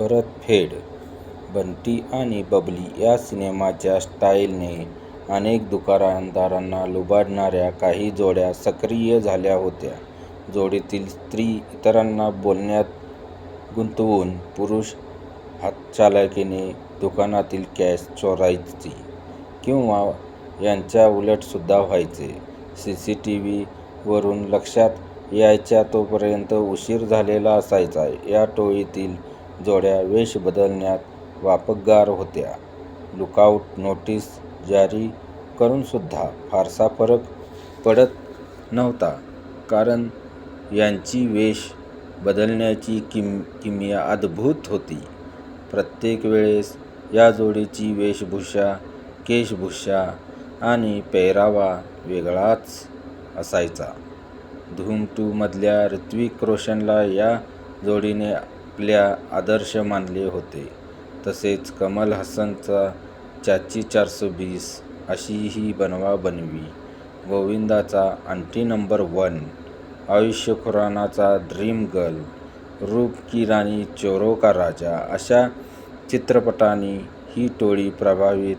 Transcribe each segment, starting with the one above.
परतफेड बंटी आणि बबली या सिनेमाच्या स्टाईलने अनेक दुकानदारांना लुबाडणाऱ्या काही जोड्या सक्रिय झाल्या होत्या. जोडीतील स्त्री इतरांना बोलण्यात गुंतवून पुरुष हातचलाखीने दुकानातील कॅश चोरायची किंवा याच्या उलटसुद्धा व्हायचे. सीसीटीव्ही वरून लक्षात यायच्या तोपर्यंत उशीर झालेला असायचा. या टोळीतील जोड्या वेष बदलण्यात वापगار होत्या. लुकआऊट नोटीस जारी करूनसुद्धा फारसा फरक पडत नव्हता कारण यांची वेष बदलण्याची किमया अद्भुत होती. प्रत्येक वेळेस या जोडीची वेशभूषा, केशभूषा आणि पेहरावा वेगळाच असायचा. धूम टू मधल्या रोशनला या जोडीने आपल्या आदर्श मानले होते. तसेच कमल हसनचा चाची चारसो बीस अशी ही बनवाबनवी, गोविंदाचा अंटी नंबर वन, आयुष्य खुरानाचा ड्रीम गर्ल, रूप की राणी चोरो का राजा अशा चित्रपटांनी ही टोळी प्रभावित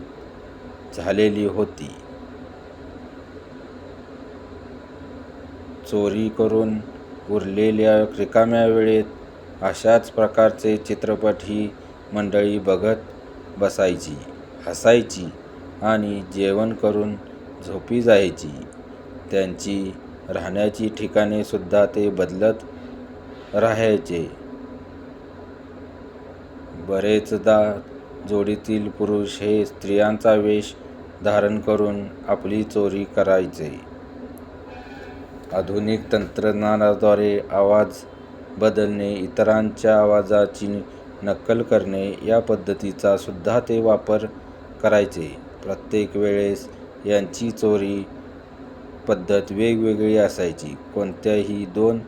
झालेली होती. चोरी करून उरलेल्या रिकाम्या वेळेत अशाच प्रकारचे चित्रपट ही मंडळी बघत बसायची, हसायची आणि जेवण करून झोपी जायची. त्यांची राहण्याची ठिकाणे सुद्धा ते बदलत राहायचे. बरेचदा जोडीतील पुरुष हे स्त्रियांचा वेष धारण करून आपली चोरी करायचे. आधुनिक तंत्रज्ञानाद्वारे आवाज बदलणे, इतरांच्या आवाजाची नक्कल करणे या पद्धतीचा सुद्धा ते वापर करायचे. प्रत्येक वेळेस यांची चोरी पद्धत वेगवेगळी असायची. कोणत्याही दोन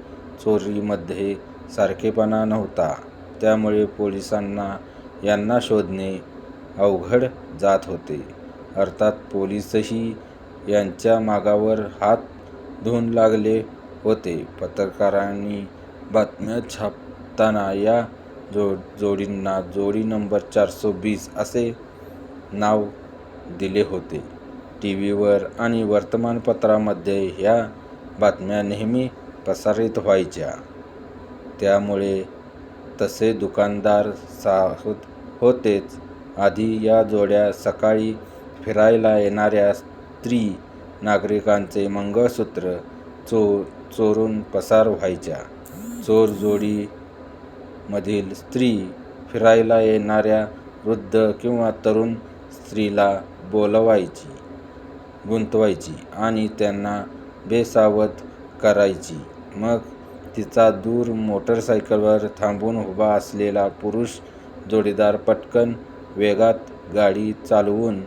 चोरीमध्ये सारखेपणा नव्हता. त्यामुळे पोलिसांना यांना शोधणे अवघड जात होते. अर्थात पोलीसही यांच्या मागावर हात धुऊन लागले होते. पत्रकारांनी बातम्या छापताना या जो जोडींना जोडी नंबर चारसो बीस असे नाव दिले होते. टी व्हीवर आणि वर्तमानपत्रामध्ये ह्या बातम्या नेहमी प्रसारित व्हायच्या. त्यामुळे तसे दुकानदार सांगत होतेच आधी या जोड्या सकाळी फिरायला येणाऱ्या स्त्री नागरिकांचे मंगळसूत्र चो चोरून पसार व्हायच्या. चोर मधील स्त्री फिरायला येणाऱ्या वृद्ध किंवा तरुण स्त्रीला बोलवायची, गुंतवायची आणि त्यांना बेसावध करायची. मग तिचा दूर मोटरसायकलवर थांबून उभा असलेला पुरुष जोडीदार पटकन वेगात गाडी चालवून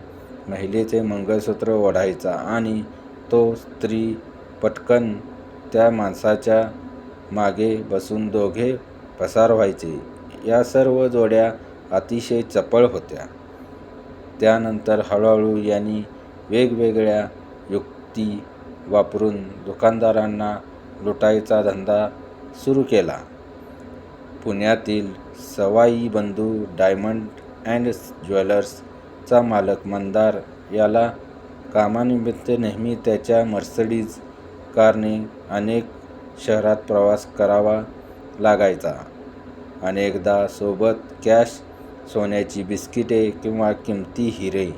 महिलेचे मंगळसूत्र ओढायचा आणि तो स्त्री पटकन त्या माणसाच्या मागे बसून दोघे पसार व्हायचे. या सर्व जोड्या अतिशय चपळ होत्या. त्यानंतर हळूहळू यांनी वेगवेगळ्या युक्ती वापरून दुकानदारांना लुटायचा धंदा सुरू केला. पुण्यातील सवाई बंधू डायमंड अँड ज्वेलर्सचा मालक मंदार याला कामानिमित्त नेहमी त्याच्या मर्सडीज कारने अनेक शहरात प्रवास करावा लागायचा. अनेकदा सोबत कॅश, सोन्याची बिस्किटे किंवा किमती हिरे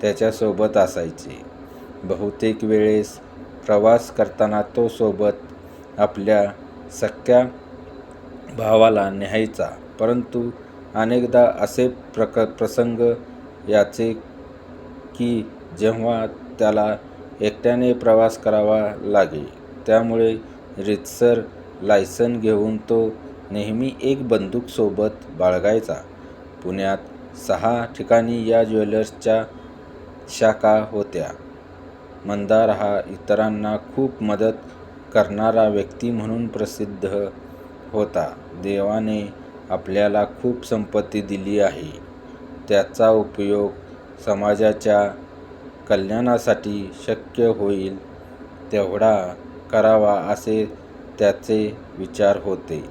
त्याच्यासोबत असायचे. बहुतेक वेळेस प्रवास करताना तो सोबत आपल्या सख्ख्या भावाला न्यायचा. परंतु अनेकदा असे प्रक प्रसंग याचे की जेव्हा त्याला एकट्याने प्रवास करावा लागे. त्यामुळे रीतसर लायसन घेऊन तो नेहमी एक बंदूक सोबत बाळगायचा. पुण्यात सहा ठिकाणी या ज्वेलर्सच्या शाखा होत्या. मंदार हा इतरांना खूप मदत करणारा व्यक्ती म्हणून प्रसिद्ध होता. देवाने आपल्याला खूप संपत्ती दिली आहे. त्याचा उपयोग समाजाच्या कल्याणासाठी शक्य होईल तेवढा करावा असे त्याचे विचार होते.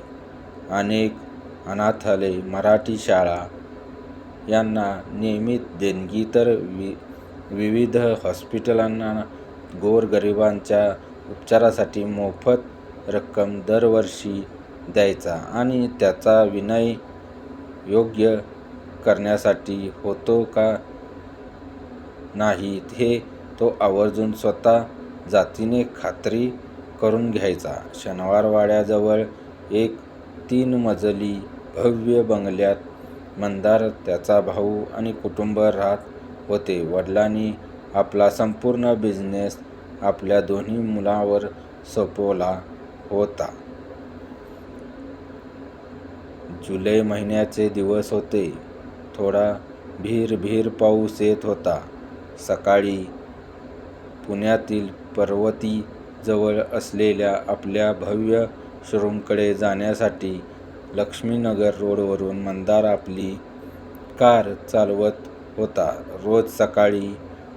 अनेक अनाथालय मराठी शाळा यांना नियमित देणगी तर वि विविध हॉस्पिटलांना गोरगरिबांच्या उपचारासाठी मोफत रक्कम दरवर्षी द्यायचा आणि त्याचा विनय योग्य करण्यासाठी होतो का नाही हे तो आवर्जून स्वतः जातीने खात्री करून घ्यायचा. शनिवारवाड्याजवळ एक तीन मजली भव्य बंगल्यात मंदार, त्याचा भाऊ आणि कुटुंब राहत होते. वडिलांनी आपला संपूर्ण बिझनेस आपल्या दोन्ही मुलांवर सोपवला होता. जुलै महिन्याचे दिवस होते. थोडा भिर-भिर पाऊस येत होता. सकाळी पुण्यातील पर्वती जवळ असलेल्या आपल्या भव्य शोरूमकडे जाण्यासाठी लक्ष्मीनगर रोडवरून मंदार आपली कार चालवत होता. रोज सकाळी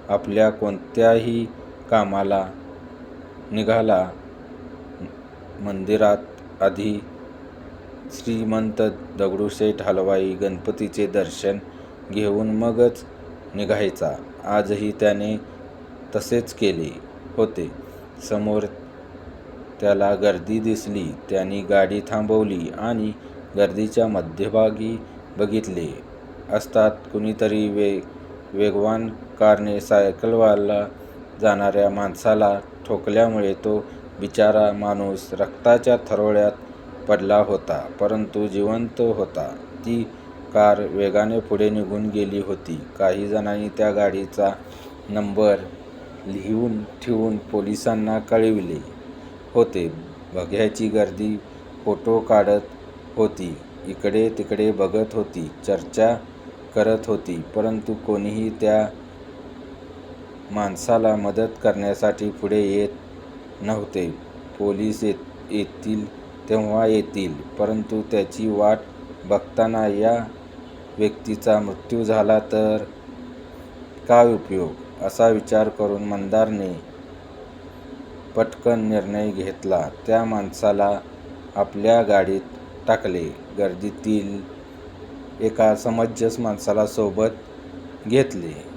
आपल्या कोणत्याही कामाला निघाला मंदिरात आधी श्रीमंत दगडूशेठ हलवाई गणपतीचे दर्शन घेऊन मगच निघायचा. आजही त्याने तसेच केले होते. समोर त्याला गर्दी दिसली. त्याने गाडी थांबवली आणि गर्दीच्या मध्यभागी बघितले असतात कुणीतरी वेगवान कारने सायकलवाला जाणाऱ्या माणसाला ठोकल्यामुळे तो बिचारा माणूस रक्ताच्या थरोळ्यात पडला होता, परंतु जिवंत होता. ती कार वेगाने पुढे निघून गेली होती. काही जणांनी त्या गाडीचा नंबर लिहून ठेवून पोलिसांना कळविले होते. बघ्याची गर्दी फोटो काढत होती. इकडे-तिकडे बघत होती. चर्चा करत होती. परंतु कोणीही त्या माणसाला मदत करण्यासाठी पुढे येत नव्हते. पोलीस येत येतील तेव्हा येतील, परंतु त्याची वाट बघताना या व्यक्तीचा मृत्यू झाला तर काय उपयोग, असा विचार करून मंदारने पटकन निर्णय घेतला. त्या माणसाला आपल्या गाडीत टाकले. गर्दीतील एका समंजस माणसाला सोबत घेतले.